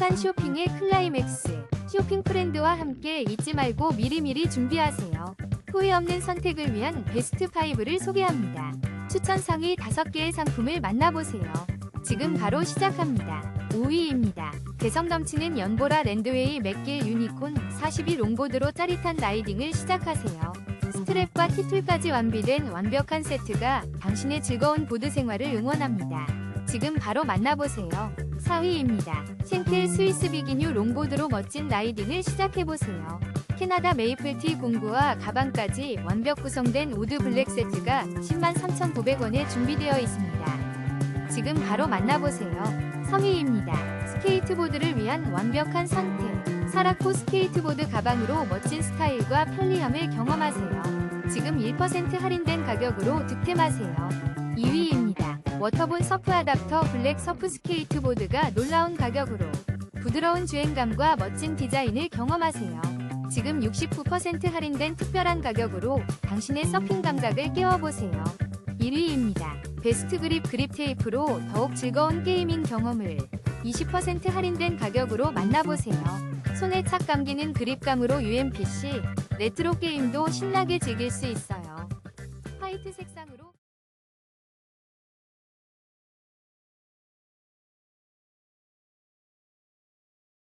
행복한 쇼핑의 클라이맥스. 쇼핑 프렌드와 함께 잊지 말고 미리미리 준비하세요. 후회 없는 선택을 위한 베스트 5를 소개합니다. 추천 상위 5개의 상품을 만나보세요. 지금 바로 시작합니다. 5위입니다. 개성 넘치는 연보라 랜드웨이 맥길 유니콘 42 롱보드로 짜릿한 라이딩을 시작하세요. 스트랩과 티툴까지 완비된 완벽한 세트가 당신의 즐거운 보드 생활을 응원합니다. 지금 바로 만나보세요. 4위입니다. 쉔켈 스위스 비기뉴 롱보드로 멋진 라이딩을 시작해보세요. 캐나다 메이플티 공구와 가방까지 완벽 구성된 우드 블랙 세트가 103,900원에 준비되어 있습니다. 지금 바로 만나보세요. 3위입니다. 스케이트보드를 위한 완벽한 선택. 사라코 스케이트보드 가방으로 멋진 스타일과 편리함을 경험하세요. 지금 1% 할인된 가격으로 득템하세요. 2위입니다. 워터본 서프 아답터 블랙 서프 스케이트보드가 놀라운 가격으로 부드러운 주행감과 멋진 디자인을 경험하세요. 지금 69% 할인된 특별한 가격으로 당신의 서핑 감각을 깨워보세요. 1위입니다. 베스트 그립 그립 테이프로 더욱 즐거운 게이밍 경험을 20% 할인된 가격으로 만나보세요. 손에 착 감기는 그립감으로 UMPC, 레트로 게임도 신나게 즐길 수 있어요. 화이트 색상으로